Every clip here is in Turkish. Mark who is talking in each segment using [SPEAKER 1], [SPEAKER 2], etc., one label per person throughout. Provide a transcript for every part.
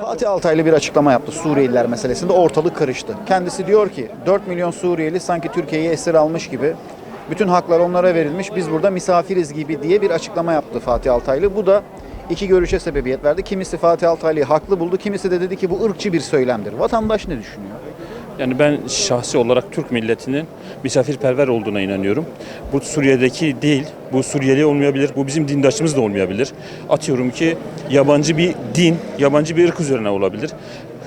[SPEAKER 1] Fatih Altaylı bir açıklama yaptı Suriyeliler meselesinde ortalık karıştı. Kendisi diyor ki 4 milyon Suriyeli sanki Türkiye'yi esir almış gibi bütün haklar onlara verilmiş biz burada misafiriz gibi diye bir açıklama yaptı Fatih Altaylı. Bu da iki görüşe sebebiyet verdi. Kimisi Fatih Altaylı'yı haklı buldu, kimisi de dedi ki bu ırkçı bir söylemdir. Vatandaş ne düşünüyor?
[SPEAKER 2] Yani ben şahsi olarak Türk milletinin misafirperver olduğuna inanıyorum. Bu Suriye'deki değil, bu Suriyeli olmayabilir, bu bizim dindaşımız da olmayabilir. Atıyorum ki yabancı bir din, yabancı bir ırk üzerine olabilir.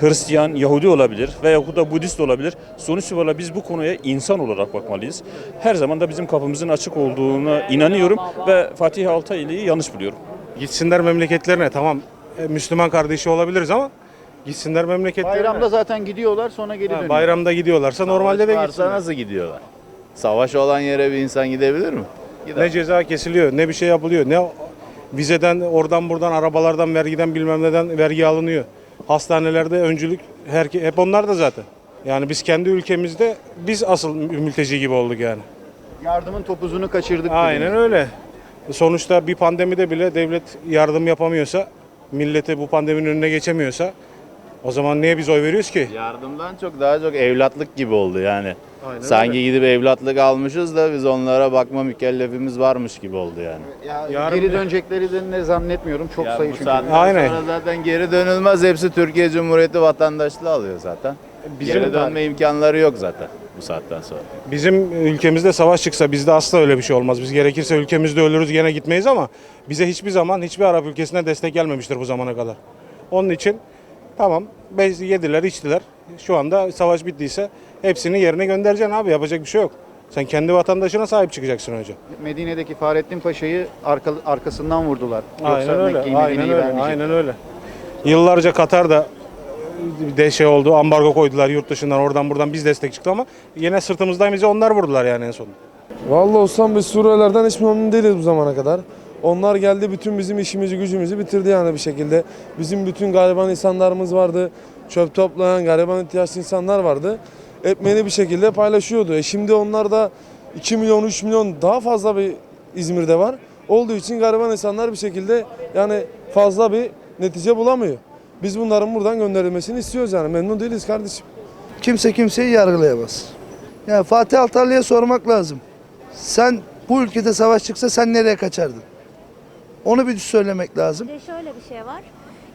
[SPEAKER 2] Hristiyan, Yahudi olabilir veya da Budist olabilir. Sonuç olarak biz bu konuya insan olarak bakmalıyız. Her zaman da bizim kapımızın açık olduğuna inanıyorum ve Fatih Altaylı'yı yanlış buluyorum.
[SPEAKER 3] Gitsinler memleketlerine tamam e, Müslüman kardeşi olabiliriz ama gitsinler memleketlerine.
[SPEAKER 1] Bayramda zaten gidiyorlar sonra geri
[SPEAKER 3] Ha,
[SPEAKER 1] dönüyor.
[SPEAKER 3] bayramda gidiyorlarsa normalde de
[SPEAKER 4] Varsa
[SPEAKER 3] gitsinler.
[SPEAKER 4] nasıl gidiyorlar? Savaş olan yere bir insan gidebilir mi? Gider.
[SPEAKER 3] Ne ceza kesiliyor ne bir şey yapılıyor ne vizeden oradan buradan arabalardan vergiden bilmem neden vergi alınıyor. Hastanelerde öncülük her, hep onlar da zaten. Yani biz kendi ülkemizde biz asıl mülteci gibi olduk yani.
[SPEAKER 1] Yardımın topuzunu kaçırdık.
[SPEAKER 3] Aynen
[SPEAKER 1] dediniz.
[SPEAKER 3] öyle. Sonuçta bir pandemide bile devlet yardım yapamıyorsa, millete bu pandeminin önüne geçemiyorsa o zaman niye biz oy veriyoruz ki?
[SPEAKER 4] Yardımdan çok daha çok evlatlık gibi oldu yani.
[SPEAKER 3] Aynen
[SPEAKER 4] Sanki gidip evlatlık almışız da biz onlara bakma mükellefimiz varmış gibi oldu yani.
[SPEAKER 1] Ya,
[SPEAKER 3] Yarın-
[SPEAKER 1] geri dönecekleri de ne zannetmiyorum. Çok
[SPEAKER 4] Ya
[SPEAKER 1] sayı
[SPEAKER 4] bu
[SPEAKER 1] çünkü.
[SPEAKER 4] saatten
[SPEAKER 3] Aynen.
[SPEAKER 4] sonra zaten geri dönülmez. Hepsi Türkiye Cumhuriyeti vatandaşlığı alıyor zaten.
[SPEAKER 3] Bizim-
[SPEAKER 4] geri dönme imkanları yok zaten bu saatten sonra.
[SPEAKER 3] Bizim ülkemizde savaş çıksa bizde asla öyle bir şey olmaz. Biz gerekirse ülkemizde ölürüz gene gitmeyiz ama bize hiçbir zaman hiçbir Arap ülkesine destek gelmemiştir bu zamana kadar. Onun için tamam yediler içtiler. Şu anda savaş bittiyse hepsini yerine göndereceksin abi yapacak bir şey yok. Sen kendi vatandaşına sahip çıkacaksın önce.
[SPEAKER 1] Medine'deki Fahrettin Paşa'yı arka, arkasından vurdular.
[SPEAKER 3] Aynen
[SPEAKER 1] Yoksa
[SPEAKER 3] öyle.
[SPEAKER 1] Mekke'yi,
[SPEAKER 3] Aynen öyle. Aynen öyle. Yıllarca Katar'da de şey oldu. Ambargo koydular yurt dışından oradan buradan biz destek çıktı ama yine sırtımızdan bizi onlar vurdular yani en son.
[SPEAKER 5] Vallahi olsam biz Suriyelilerden hiç memnun değiliz bu zamana kadar. Onlar geldi bütün bizim işimizi gücümüzü bitirdi yani bir şekilde. Bizim bütün gariban insanlarımız vardı. Çöp toplayan gariban ihtiyaçlı insanlar vardı. Ekmeğini bir şekilde paylaşıyordu. E şimdi onlar da 2 milyon 3 milyon daha fazla bir İzmir'de var. Olduğu için gariban insanlar bir şekilde yani fazla bir netice bulamıyor. Biz bunların buradan gönderilmesini istiyoruz yani memnun değiliz kardeşim.
[SPEAKER 6] Kimse kimseyi yargılayamaz. Yani Fatih Altaylı'ya sormak lazım. Sen bu ülkede savaş çıksa sen nereye kaçardın? Onu bir söylemek lazım.
[SPEAKER 7] Bir de şöyle bir şey var.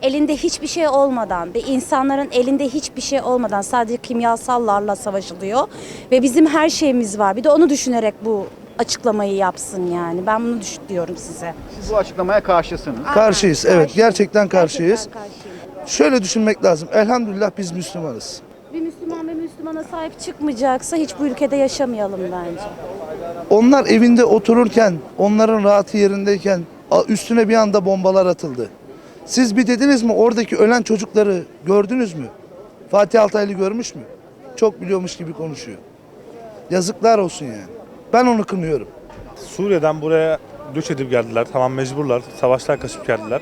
[SPEAKER 7] Elinde hiçbir şey olmadan ve insanların elinde hiçbir şey olmadan sadece kimyasallarla savaşılıyor ve bizim her şeyimiz var. Bir de onu düşünerek bu açıklamayı yapsın yani. Ben bunu düş- diyorum size.
[SPEAKER 1] Siz bu açıklamaya karşısınız.
[SPEAKER 6] Karşıyız. Evet,
[SPEAKER 7] Karşıyım.
[SPEAKER 6] gerçekten karşıyız.
[SPEAKER 7] Gerçekten karşıyım.
[SPEAKER 6] Şöyle düşünmek lazım. Elhamdülillah biz Müslümanız.
[SPEAKER 7] Bir Müslüman ve Müslümana sahip çıkmayacaksa hiç bu ülkede yaşamayalım bence.
[SPEAKER 6] Onlar evinde otururken, onların rahatı yerindeyken üstüne bir anda bombalar atıldı. Siz bir dediniz mi oradaki ölen çocukları gördünüz mü? Fatih Altaylı görmüş mü? Çok biliyormuş gibi konuşuyor. Yazıklar olsun yani. Ben onu kınıyorum.
[SPEAKER 8] Suriye'den buraya göç edip geldiler. Tamam mecburlar. Savaşlar kaçıp geldiler.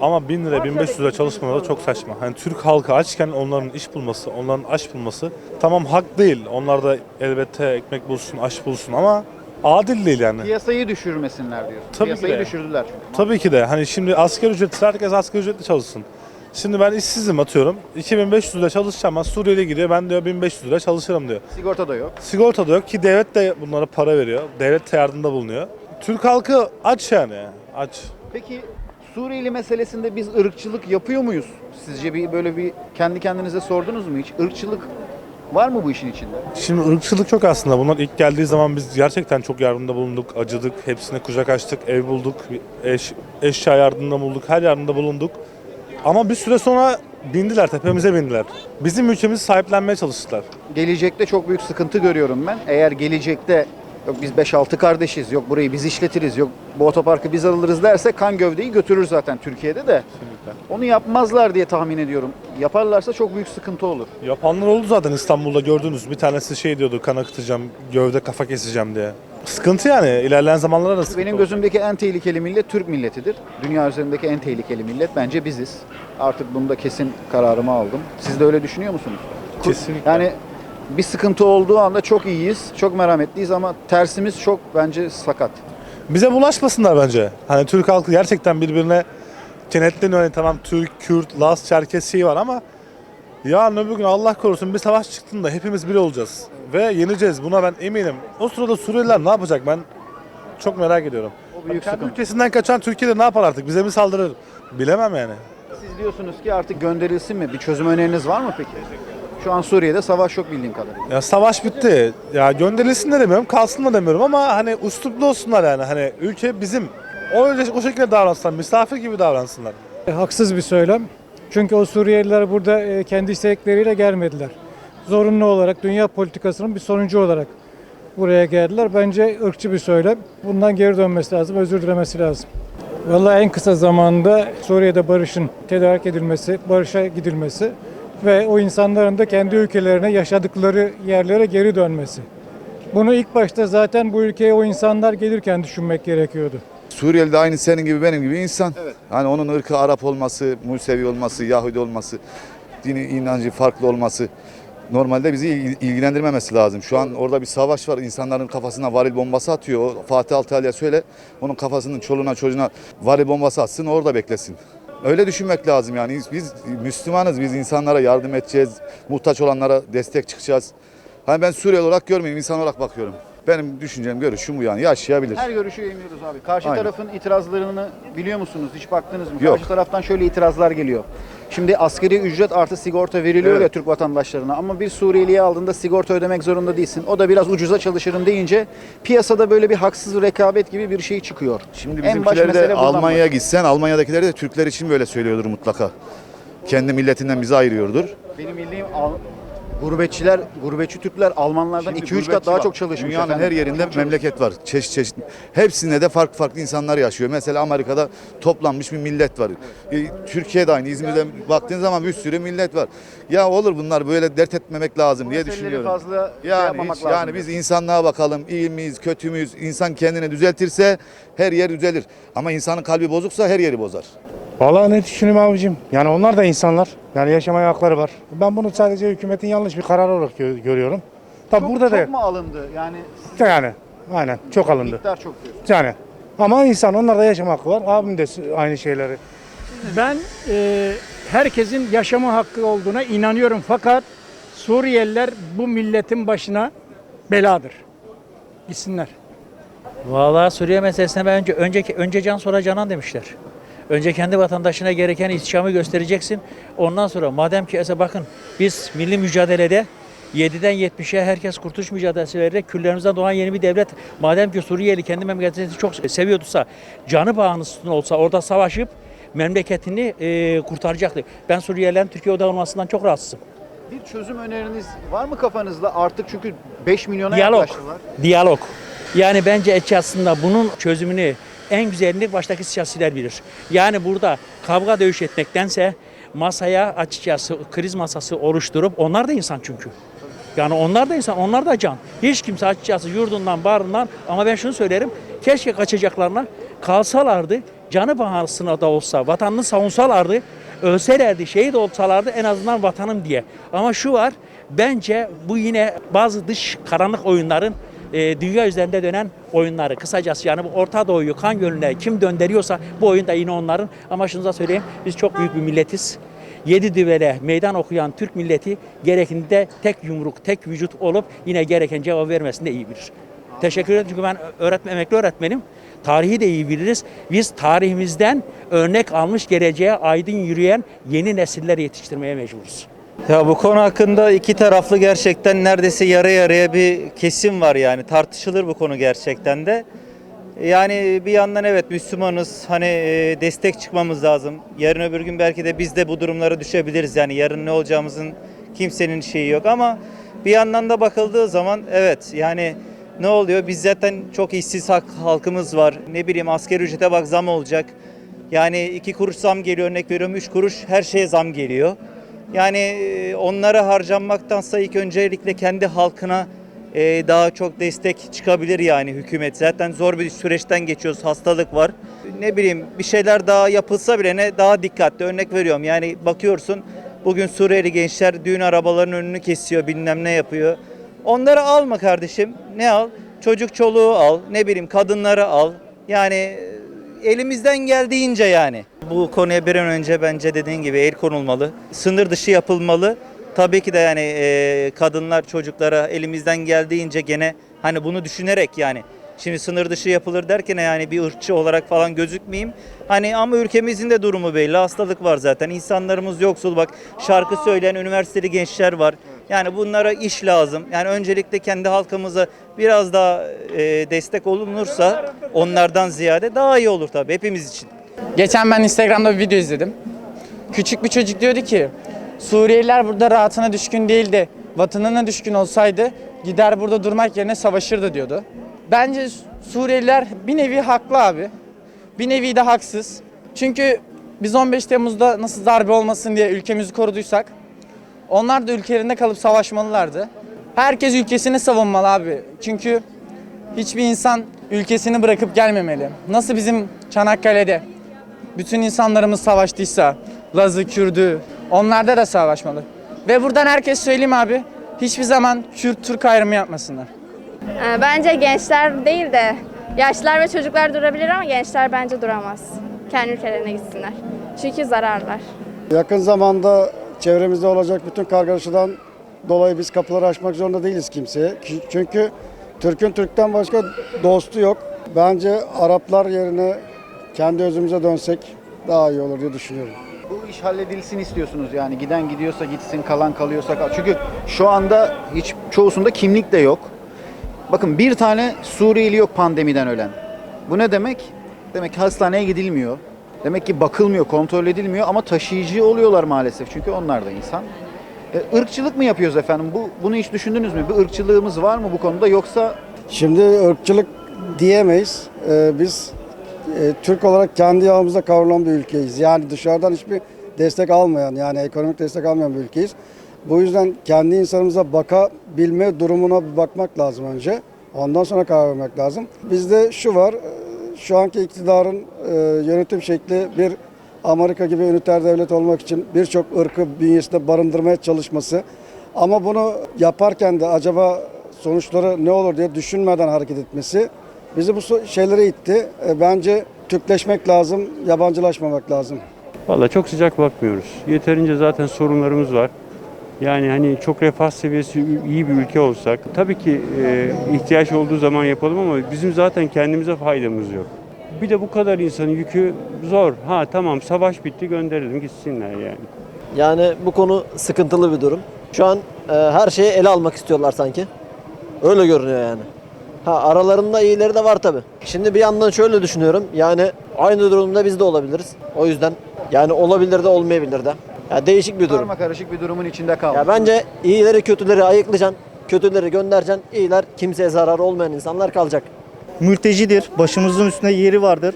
[SPEAKER 8] Ama 1000 lira 1500 lira çalışmaları çok saçma. Hani Türk halkı açken onların iş bulması, onların aş bulması tamam hak değil. Onlar da elbette ekmek bulsun, aş bulsun ama adil değil yani.
[SPEAKER 1] Piyasayı düşürmesinler diyorsun.
[SPEAKER 8] Tabii
[SPEAKER 1] Piyasayı
[SPEAKER 8] ki de.
[SPEAKER 1] düşürdüler çünkü.
[SPEAKER 8] Tabii ki de hani şimdi asgari ücretli herkes asgari ücretli çalışsın. Şimdi ben işsizim atıyorum. 2500 lira çalışacağım ama Suriyeli gidiyor ben diyor 1500 lira çalışırım diyor.
[SPEAKER 1] Sigorta da yok.
[SPEAKER 8] Sigorta da yok ki devlet de bunlara para veriyor. Devlet de yardımda bulunuyor. Türk halkı aç yani. Aç.
[SPEAKER 1] Peki Suriyeli meselesinde biz ırkçılık yapıyor muyuz? Sizce bir böyle bir kendi kendinize sordunuz mu hiç? Irkçılık var mı bu işin içinde?
[SPEAKER 8] Şimdi ırkçılık çok aslında. Bunlar ilk geldiği zaman biz gerçekten çok yardımda bulunduk, acıdık, hepsine kucak açtık, ev bulduk, eş, eşya yardımında bulduk, her yardımda bulunduk. Ama bir süre sonra bindiler, tepemize bindiler. Bizim ülkemizi sahiplenmeye çalıştılar.
[SPEAKER 1] Gelecekte çok büyük sıkıntı görüyorum ben. Eğer gelecekte yok biz 5-6 kardeşiz, yok burayı biz işletiriz, yok bu otoparkı biz alırız derse kan gövdeyi götürür zaten Türkiye'de de. Onu yapmazlar diye tahmin ediyorum. Yaparlarsa çok büyük sıkıntı olur.
[SPEAKER 8] Yapanlar oldu zaten İstanbul'da gördünüz. Bir tanesi şey diyordu, kan akıtacağım, gövde kafa keseceğim diye. Sıkıntı yani. İlerleyen zamanlarda da sıkıntı
[SPEAKER 1] Benim
[SPEAKER 8] olacak.
[SPEAKER 1] gözümdeki en tehlikeli millet Türk milletidir. Dünya üzerindeki en tehlikeli millet bence biziz. Artık bunda kesin kararımı aldım. Siz de öyle düşünüyor musunuz?
[SPEAKER 8] Kesinlikle.
[SPEAKER 1] Yani bir sıkıntı olduğu anda çok iyiyiz, çok merhametliyiz ama tersimiz çok bence sakat.
[SPEAKER 8] Bize bulaşmasınlar bence. Hani Türk halkı gerçekten birbirine kenetleniyor. Yani tamam Türk, Kürt, Laz, Çerkes şeyi var ama yarın öbür gün Allah korusun bir savaş çıktığında hepimiz bir olacağız. Ve yeneceğiz. Buna ben eminim. O sırada Suriyeliler ne yapacak ben çok merak ediyorum.
[SPEAKER 1] O büyük
[SPEAKER 8] Kendi
[SPEAKER 1] sıkıntı.
[SPEAKER 8] ülkesinden kaçan Türkiye'de ne yapar artık? Bize mi saldırır? Bilemem yani.
[SPEAKER 1] Siz diyorsunuz ki artık gönderilsin mi? Bir çözüm öneriniz var mı peki? Şu an Suriye'de savaş yok bildiğim kadarıyla.
[SPEAKER 8] Ya savaş bitti. Ya gönderilsin de demiyorum, kalsın da demiyorum ama hani üsluplu olsunlar yani. Hani ülke bizim. O, öyle, o şekilde davransınlar, misafir gibi davransınlar.
[SPEAKER 9] Haksız bir söylem. Çünkü o Suriyeliler burada e, kendi istekleriyle gelmediler. Zorunlu olarak dünya politikasının bir sonucu olarak buraya geldiler. Bence ırkçı bir söylem. Bundan geri dönmesi lazım, özür dilemesi lazım. Vallahi en kısa zamanda Suriye'de barışın tedarik edilmesi, barışa gidilmesi ve o insanların da kendi ülkelerine, yaşadıkları yerlere geri dönmesi. Bunu ilk başta zaten bu ülkeye o insanlar gelirken düşünmek gerekiyordu.
[SPEAKER 6] Suriyeli de aynı senin gibi benim gibi insan. Hani onun ırkı Arap olması, Musevi olması, Yahudi olması, dini inancı farklı olması normalde bizi il- ilgilendirmemesi lazım. Şu an orada bir savaş var. İnsanların kafasına varil bombası atıyor. Fatih Altaylı'ya söyle. Onun kafasının çoluğuna çocuğuna varil bombası atsın orada beklesin. Öyle düşünmek lazım yani. Biz Müslümanız. Biz insanlara yardım edeceğiz. Muhtaç olanlara destek çıkacağız. Hani ben Suriyeli olarak görmüyorum. insan olarak bakıyorum. Benim düşüncem, görüşüm bu yani. Yaşayabilir.
[SPEAKER 1] Her görüşü yayınlıyoruz abi. Karşı
[SPEAKER 6] Aynen.
[SPEAKER 1] tarafın itirazlarını biliyor musunuz? Hiç baktınız mı?
[SPEAKER 6] Yok.
[SPEAKER 1] Karşı taraftan şöyle itirazlar geliyor. Şimdi asgari ücret artı sigorta veriliyor
[SPEAKER 6] Evet.
[SPEAKER 1] ya Türk vatandaşlarına ama bir Suriyeliye aldığında sigorta ödemek zorunda değilsin. O da biraz ucuza çalışırım deyince piyasada böyle bir haksız rekabet gibi bir şey çıkıyor.
[SPEAKER 6] Şimdi bizimkileri de Almanya'ya gitsen Almanya'dakileri de Türkler için böyle söylüyordur mutlaka. Kendi milletinden bizi ayırıyordur.
[SPEAKER 1] Benim bildiğim Al- gurbetçiler, gurbetçi Türkler Almanlardan
[SPEAKER 6] Şimdi
[SPEAKER 1] 2-3 kat daha çok çalışmış.
[SPEAKER 6] Dünyanın
[SPEAKER 1] efendim.
[SPEAKER 6] her yerinde memleket var. Çeşit çeşit. Hepsinde de farklı farklı insanlar yaşıyor. Mesela Amerika'da toplanmış bir millet var. E, Türkiye'de aynı. İzmir'de baktığın zaman bir sürü millet var. Ya olur bunlar böyle dert etmemek lazım diye düşünüyorum.
[SPEAKER 1] fazla şey
[SPEAKER 6] yani
[SPEAKER 1] yapmamak
[SPEAKER 6] hiç,
[SPEAKER 1] lazım
[SPEAKER 6] yani biz insanlığa bakalım. iyi miyiz, kötü müyüz? İnsan kendini düzeltirse her yer düzelir. Ama insanın kalbi bozuksa her yeri bozar.
[SPEAKER 3] Vallahi ne düşüneyim abicim? Yani onlar da insanlar. Yani yaşamaya hakları var. Ben bunu sadece hükümetin yanlış bir karar olarak gö- görüyorum. Tabii
[SPEAKER 1] çok,
[SPEAKER 3] burada
[SPEAKER 1] çok
[SPEAKER 3] da
[SPEAKER 1] mu alındı? Yani
[SPEAKER 3] yani aynen çok alındı.
[SPEAKER 1] miktar çok diyor.
[SPEAKER 3] Yani ama insan onlar da yaşam hakkı var. Abim de aynı şeyleri.
[SPEAKER 9] Ben e, herkesin yaşama hakkı olduğuna inanıyorum fakat Suriyeliler bu milletin başına beladır. Gitsinler.
[SPEAKER 10] Vallahi Suriye meselesine ben önce, önce, önce can sonra canan demişler. Önce kendi vatandaşına gereken ihtişamı göstereceksin. Ondan sonra madem ki ese bakın biz milli mücadelede 7'den 70'e herkes kurtuluş mücadelesi vererek küllerimizden doğan yeni bir devlet. Madem ki Suriyeli kendi memleketini çok seviyorduysa, canı bağımlısı olsa orada savaşıp memleketini e, kurtaracaktı. Ben Suriyelilerin Türkiye'de olmasından çok rahatsızım.
[SPEAKER 1] Bir çözüm öneriniz var mı kafanızda? Artık çünkü 5 milyona
[SPEAKER 10] Diyalog.
[SPEAKER 1] yaklaştılar.
[SPEAKER 10] Diyalog. Yani bence esasında bunun çözümünü en güzelini baştaki siyasiler bilir. Yani burada kavga dövüş etmektense masaya açıkçası kriz masası oluşturup onlar da insan çünkü. Yani onlar da insan, onlar da can. Hiç kimse açıkçası yurdundan, barından ama ben şunu söylerim. Keşke kaçacaklarına kalsalardı, canı bahasına da olsa vatanını savunsalardı, ölselerdi, şehit olsalardı en azından vatanım diye. Ama şu var, bence bu yine bazı dış karanlık oyunların e, dünya üzerinde dönen oyunları. Kısacası yani bu Orta Doğu'yu kan gölüne kim döndürüyorsa bu oyun da yine onların. Ama şunu da söyleyeyim, biz çok büyük bir milletiz. Yedi düvele meydan okuyan Türk milleti gerekinde tek yumruk, tek vücut olup yine gereken cevap vermesini de iyi bilir. Teşekkür ederim çünkü ben öğretmen, emekli öğretmenim. Tarihi de iyi biliriz. Biz tarihimizden örnek almış geleceğe aydın yürüyen yeni nesiller yetiştirmeye mecburuz.
[SPEAKER 11] Ya bu konu hakkında iki taraflı gerçekten neredeyse yarı yarıya bir kesim var yani tartışılır bu konu gerçekten de. Yani bir yandan evet Müslümanız hani e, destek çıkmamız lazım. Yarın öbür gün belki de biz de bu durumlara düşebiliriz yani yarın ne olacağımızın kimsenin şeyi yok ama bir yandan da bakıldığı zaman evet yani ne oluyor biz zaten çok işsiz halk- halkımız var ne bileyim asgari ücrete bak zam olacak. Yani iki kuruş zam geliyor örnek veriyorum üç kuruş her şeye zam geliyor. Yani onlara harcanmaktansa ilk öncelikle kendi halkına daha çok destek çıkabilir yani hükümet. Zaten zor bir süreçten geçiyoruz, hastalık var. Ne bileyim bir şeyler daha yapılsa bile ne daha dikkatli örnek veriyorum. Yani bakıyorsun bugün Suriyeli gençler düğün arabalarının önünü kesiyor, bilmem ne yapıyor. Onları alma kardeşim. Ne al? Çocuk çoluğu al, ne bileyim kadınları al. Yani elimizden geldiğince yani. Bu konuya bir an önce bence dediğin gibi el konulmalı. Sınır dışı yapılmalı. Tabii ki de yani e, kadınlar çocuklara elimizden geldiğince gene hani bunu düşünerek yani Şimdi sınır dışı yapılır derken yani bir ırkçı olarak falan gözükmeyeyim. Hani ama ülkemizin de durumu belli. Hastalık var zaten. İnsanlarımız yoksul bak. Şarkı söyleyen üniversiteli gençler var. Yani bunlara iş lazım. Yani öncelikle kendi halkımıza biraz daha e, destek olunursa onlardan ziyade daha iyi olur tabii hepimiz için.
[SPEAKER 12] Geçen ben Instagram'da bir video izledim. Küçük bir çocuk diyordu ki Suriyeliler burada rahatına düşkün değildi. Vatanına düşkün olsaydı gider burada durmak yerine savaşırdı diyordu. Bence Suriyeliler bir nevi haklı abi. Bir nevi de haksız. Çünkü biz 15 Temmuz'da nasıl darbe olmasın diye ülkemizi koruduysak onlar da ülkelerinde kalıp savaşmalılardı. Herkes ülkesini savunmalı abi. Çünkü hiçbir insan ülkesini bırakıp gelmemeli. Nasıl bizim Çanakkale'de bütün insanlarımız savaştıysa, Lazı, Kürdü, onlarda da savaşmalı. Ve buradan herkes söyleyeyim abi, hiçbir zaman Kürt, Türk ayrımı yapmasınlar.
[SPEAKER 13] Ee, Bence gençler değil de yaşlılar ve çocuklar durabilir ama gençler bence duramaz. Kendi ülkelerine gitsinler. Çünkü zararlar.
[SPEAKER 14] Yakın zamanda çevremizde olacak bütün kargaşadan dolayı biz kapıları açmak zorunda değiliz kimseye. Çünkü Türk'ün Türk'ten başka dostu yok. Bence Araplar yerine kendi özümüze dönsek daha iyi olur diye düşünüyorum.
[SPEAKER 1] Bu iş halledilsin istiyorsunuz yani giden gidiyorsa gitsin kalan kalıyorsa kal. Çünkü şu anda hiç çoğusunda kimlik de yok. Bakın bir tane Suriyeli yok pandemiden ölen. Bu ne demek? Demek ki hastaneye gidilmiyor. Demek ki bakılmıyor, kontrol edilmiyor ama taşıyıcı oluyorlar maalesef. Çünkü onlar da insan. E, ırkçılık mı yapıyoruz efendim? Bu bunu hiç düşündünüz mü? Bir ırkçılığımız var mı bu konuda yoksa
[SPEAKER 14] Şimdi ırkçılık diyemeyiz. Ee, biz e, Türk olarak kendi yağımızda kavrulan bir ülkeyiz. Yani dışarıdan hiçbir destek almayan yani ekonomik destek almayan bir ülkeyiz. Bu yüzden kendi insanımıza bakabilme durumuna bir bakmak lazım önce. Ondan sonra karar vermek lazım. Bizde şu var, e, şu anki iktidarın e, yönetim şekli bir Amerika gibi üniter devlet olmak için birçok ırkı bünyesinde barındırmaya çalışması. Ama bunu yaparken de acaba sonuçları ne olur diye düşünmeden hareket etmesi bizi bu şeylere itti. E, Bence Türkleşmek lazım, yabancılaşmamak lazım.
[SPEAKER 9] Valla çok sıcak bakmıyoruz. Yeterince zaten sorunlarımız var. Yani hani çok refah seviyesi iyi bir ülke olsak tabii ki e, ihtiyaç olduğu zaman yapalım ama bizim zaten kendimize faydamız yok. Bir de bu kadar insanın yükü zor. Ha tamam savaş bitti gönderelim gitsinler yani.
[SPEAKER 12] Yani bu konu sıkıntılı bir durum. Şu an e, her şeyi ele almak istiyorlar sanki. Öyle görünüyor yani. Ha aralarında iyileri de var tabi. Şimdi bir yandan şöyle düşünüyorum. Yani aynı durumda biz de olabiliriz. O yüzden yani olabilir de olmayabilir de. Ya değişik bir durum.
[SPEAKER 1] karma karışık bir durumun içinde kaldık?
[SPEAKER 12] Ya bence iyileri kötüleri ayıklayacaksın. Kötüleri göndereceksin. İyiler kimseye zararı olmayan insanlar kalacak.
[SPEAKER 11] Mültecidir, başımızın üstünde yeri vardır.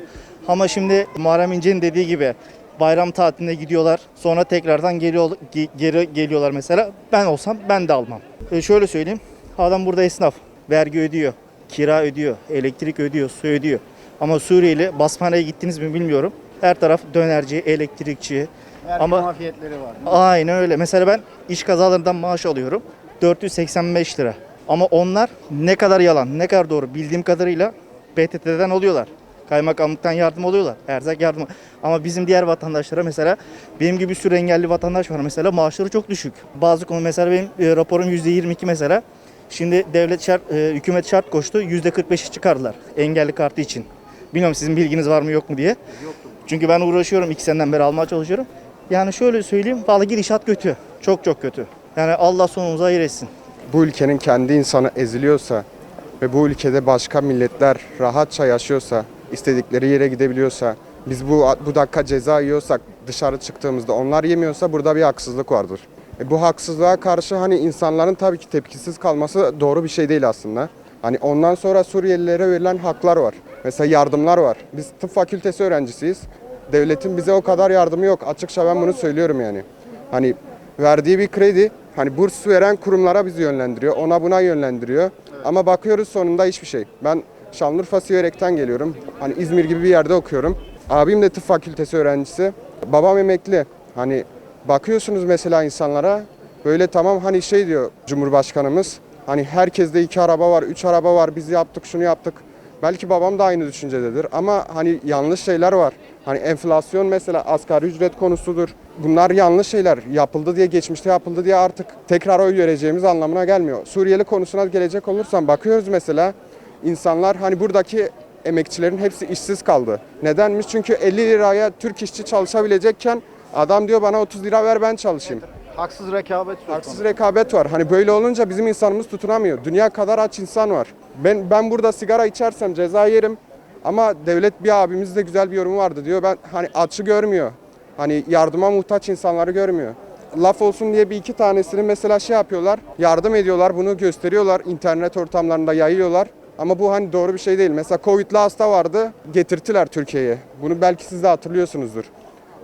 [SPEAKER 11] Ama şimdi Muharrem İnce'nin dediği gibi bayram tatiline gidiyorlar. Sonra tekrardan geliyor, ge- geri geliyorlar mesela. Ben olsam ben de almam. E şöyle söyleyeyim. Adam burada esnaf. Vergi ödüyor, kira ödüyor, elektrik ödüyor, su ödüyor. Ama Suriyeli basmaneye gittiniz mi bilmiyorum. Her taraf dönerci, elektrikçi.
[SPEAKER 1] Vergi
[SPEAKER 11] ama-
[SPEAKER 1] mafiyetleri var.
[SPEAKER 11] Aynen öyle. Mesela ben iş kazalarından maaş alıyorum. 485 lira. Ama onlar ne kadar yalan, ne kadar doğru bildiğim kadarıyla PTT'den oluyorlar. Kaymakamlıktan yardım oluyorlar. Erzak yardım. Ama bizim diğer vatandaşlara mesela benim gibi bir sürü engelli vatandaş var mesela maaşları çok düşük. Bazı konu mesela benim e, raporum %22 mesela. Şimdi devlet şart, e, hükümet şart koştu. %45'i çıkardılar engelli kartı için. Bilmiyorum sizin bilginiz var mı yok mu diye. Çünkü ben uğraşıyorum iki seneden beri almaya çalışıyorum. Yani şöyle söyleyeyim, vallahi gidişat kötü. Çok çok kötü. Yani Allah sonumuzu hayır etsin.
[SPEAKER 14] Bu ülkenin kendi insanı eziliyorsa ve bu ülkede başka milletler rahatça yaşıyorsa, istedikleri yere gidebiliyorsa, biz bu bu dakika ceza yiyorsak dışarı çıktığımızda onlar yemiyorsa burada bir haksızlık vardır. E bu haksızlığa karşı hani insanların tabii ki tepkisiz kalması doğru bir şey değil aslında. Hani ondan sonra Suriyelilere verilen haklar var. Mesela yardımlar var. Biz tıp fakültesi öğrencisiyiz. Devletin bize o kadar yardımı yok. Açıkça ben bunu söylüyorum yani. Hani verdiği bir kredi, hani burs veren kurumlara bizi yönlendiriyor. Ona buna yönlendiriyor. Ama bakıyoruz sonunda hiçbir şey. Ben Şanlıurfa Siverek'ten geliyorum. Hani İzmir gibi bir yerde okuyorum. Abim de tıp fakültesi öğrencisi. Babam emekli. Hani bakıyorsunuz mesela insanlara böyle tamam hani şey diyor Cumhurbaşkanımız. Hani herkeste iki araba var, üç araba var, biz yaptık, şunu yaptık.
[SPEAKER 15] Belki babam da aynı düşüncededir ama hani yanlış şeyler var. Hani enflasyon mesela asgari ücret konusudur. Bunlar yanlış şeyler. Yapıldı diye geçmişte yapıldı diye artık tekrar oy vereceğimiz anlamına gelmiyor. Suriyeli konusuna gelecek olursam bakıyoruz mesela insanlar hani buradaki emekçilerin hepsi işsiz kaldı. Nedenmiş? Çünkü 50 liraya Türk işçi çalışabilecekken adam diyor bana 30 lira ver ben çalışayım.
[SPEAKER 1] Haksız rekabet söz
[SPEAKER 15] Haksız
[SPEAKER 1] konusu.
[SPEAKER 15] rekabet var. Hani böyle olunca bizim insanımız tutunamıyor. Dünya kadar aç insan var. Ben ben burada sigara içersem ceza yerim. Ama devlet bir abimiz de güzel bir yorumu vardı diyor. Ben hani açı görmüyor. Hani yardıma muhtaç insanları görmüyor. Laf olsun diye bir iki tanesini mesela şey yapıyorlar. Yardım ediyorlar. Bunu gösteriyorlar. internet ortamlarında yayıyorlar. Ama bu hani doğru bir şey değil. Mesela Covid'li hasta vardı. Getirtiler Türkiye'ye. Bunu belki siz de hatırlıyorsunuzdur.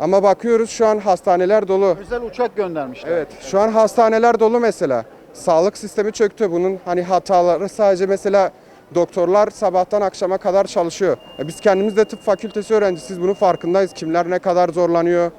[SPEAKER 15] Ama bakıyoruz şu an hastaneler dolu.
[SPEAKER 1] Özel uçak göndermişler.
[SPEAKER 15] Evet, şu an hastaneler dolu mesela. Sağlık sistemi çöktü. Bunun hani hataları sadece mesela doktorlar sabahtan akşama kadar çalışıyor. E biz kendimiz de tıp fakültesi öğrencisiyiz. Bunun farkındayız. Kimler ne kadar zorlanıyor,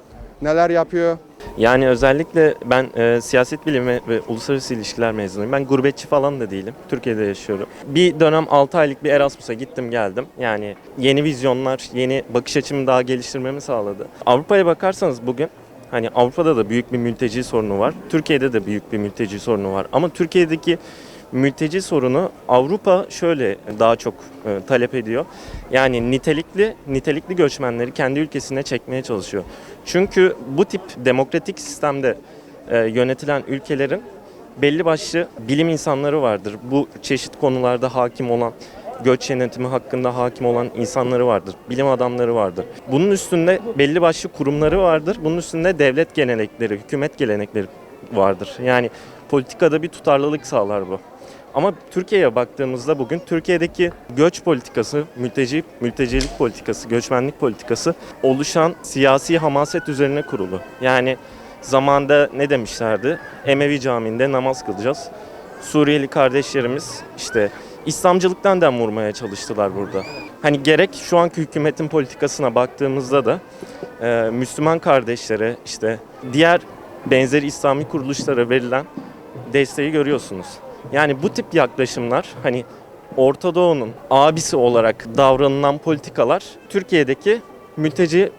[SPEAKER 15] neler yapıyor.
[SPEAKER 16] Yani özellikle ben e, siyaset bilimi ve uluslararası ilişkiler mezunuyum. Ben gurbetçi falan da değilim. Türkiye'de yaşıyorum. Bir dönem 6 aylık bir Erasmus'a gittim geldim. Yani yeni vizyonlar, yeni bakış açımı daha geliştirmemi sağladı. Avrupa'ya bakarsanız bugün Hani Avrupa'da da büyük bir mülteci sorunu var. Türkiye'de de büyük bir mülteci sorunu var. Ama Türkiye'deki mülteci sorunu Avrupa şöyle daha çok e, talep ediyor. Yani nitelikli nitelikli göçmenleri kendi ülkesine çekmeye çalışıyor. Çünkü bu tip demokratik sistemde e, yönetilen ülkelerin belli başlı bilim insanları vardır. Bu çeşit konularda hakim olan göç yönetimi hakkında hakim olan insanları vardır. Bilim adamları vardır. Bunun üstünde belli başlı kurumları vardır. Bunun üstünde devlet gelenekleri, hükümet gelenekleri vardır. Yani politikada bir tutarlılık sağlar bu. Ama Türkiye'ye baktığımızda bugün Türkiye'deki göç politikası, mülteci, mültecilik politikası, göçmenlik politikası oluşan siyasi hamaset üzerine kurulu. Yani zamanda ne demişlerdi? Emevi Camii'nde namaz kılacağız. Suriyeli kardeşlerimiz işte İslamcılıktan dem vurmaya çalıştılar burada. Hani gerek şu anki hükümetin politikasına baktığımızda da e, Müslüman kardeşlere işte diğer benzeri İslami kuruluşlara verilen desteği görüyorsunuz. Yani bu tip yaklaşımlar hani Orta Doğu'nun abisi olarak davranılan politikalar Türkiye'deki mülteci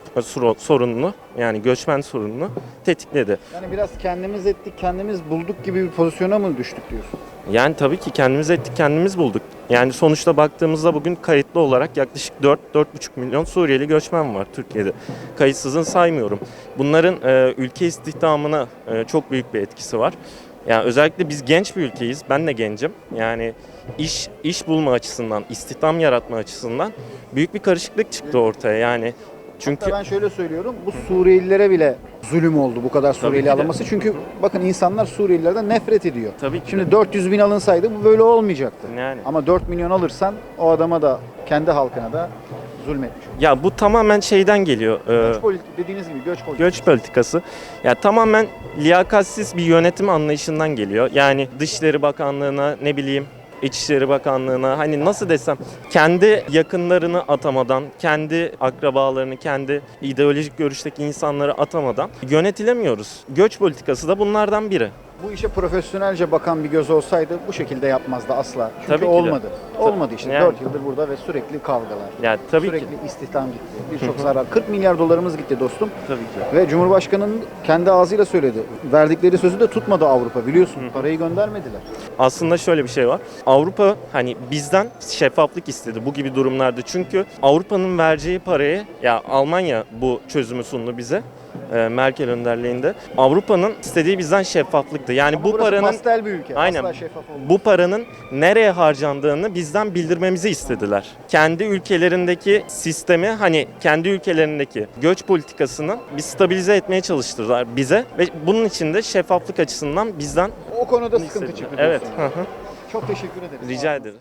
[SPEAKER 16] sorununu yani göçmen sorununu tetikledi.
[SPEAKER 1] Yani biraz kendimiz ettik, kendimiz bulduk gibi bir pozisyona mı düştük diyorsun?
[SPEAKER 16] Yani tabii ki kendimiz ettik, kendimiz bulduk. Yani sonuçta baktığımızda bugün kayıtlı olarak yaklaşık 4-4,5 milyon Suriyeli göçmen var Türkiye'de. Kayıtsızını saymıyorum. Bunların e, ülke istihdamına e, çok büyük bir etkisi var. Yani özellikle biz genç bir ülkeyiz. Ben de gencim. Yani iş iş bulma açısından, istihdam yaratma açısından büyük bir karışıklık çıktı ortaya. Yani çünkü
[SPEAKER 1] Hatta ben şöyle söylüyorum, bu Suriyelilere bile zulüm oldu bu kadar Suriyeli
[SPEAKER 16] de.
[SPEAKER 1] alınması. Çünkü bakın insanlar Suriyelilerden nefret ediyor.
[SPEAKER 16] tabii ki
[SPEAKER 1] Şimdi 400 bin alınsaydı bu böyle olmayacaktı.
[SPEAKER 16] yani
[SPEAKER 1] Ama 4 milyon alırsan o adama da kendi halkına da zulmetmiş. olur.
[SPEAKER 16] ya bu tamamen şeyden geliyor. e,
[SPEAKER 1] Göç politik dediğiniz gibi göç politikası.
[SPEAKER 16] Göç politikası ya tamamen liyakatsiz bir yönetim anlayışından geliyor. Yani Dışişleri Bakanlığı'na ne bileyim İçişleri Bakanlığı'na hani nasıl desem kendi yakınlarını atamadan, kendi akrabalarını, kendi ideolojik görüşteki insanları atamadan yönetilemiyoruz. Göç politikası da bunlardan biri.
[SPEAKER 1] Bu işe profesyonelce bakan bir göz olsaydı bu şekilde yapmazdı asla. Çünkü
[SPEAKER 16] Tabii ki de.
[SPEAKER 1] olmadı. Olmadı işte.
[SPEAKER 16] Yani.
[SPEAKER 1] 4 yıldır burada ve sürekli kavgalar.
[SPEAKER 16] Yani tabii
[SPEAKER 1] sürekli
[SPEAKER 16] ki.
[SPEAKER 1] istihdam gitti. Birçok zarar. 40 milyar dolarımız gitti dostum.
[SPEAKER 16] Tabii ki.
[SPEAKER 1] Ve Cumhurbaşkanı'nın kendi ağzıyla söyledi. Verdikleri sözü de tutmadı Avrupa biliyorsun. Parayı göndermediler.
[SPEAKER 16] Aslında şöyle bir şey var. Avrupa hani bizden şeffaflık istedi bu gibi durumlarda. Çünkü Avrupa'nın vereceği parayı ya Almanya bu çözümü sundu bize. E, Merkel önderliğinde. Avrupa'nın istediği bizden şeffaflıktı. Yani
[SPEAKER 1] Ama
[SPEAKER 16] bu paranın
[SPEAKER 1] pastel bir ülke.
[SPEAKER 16] Aynen.
[SPEAKER 1] Asla şeffaf olmaz.
[SPEAKER 16] bu paranın nereye harcandığını bizden bildirmemizi istediler. Kendi ülkelerindeki sistemi hani kendi ülkelerindeki göç politikasını bir stabilize etmeye çalıştılar bize ve bunun için de şeffaflık açısından bizden
[SPEAKER 1] O konuda sıkıntı
[SPEAKER 16] istediler.
[SPEAKER 1] çıktı.
[SPEAKER 16] Evet.
[SPEAKER 1] diyorsun.
[SPEAKER 16] hı hı.
[SPEAKER 1] Çok teşekkür ederim.
[SPEAKER 16] Rica ederim.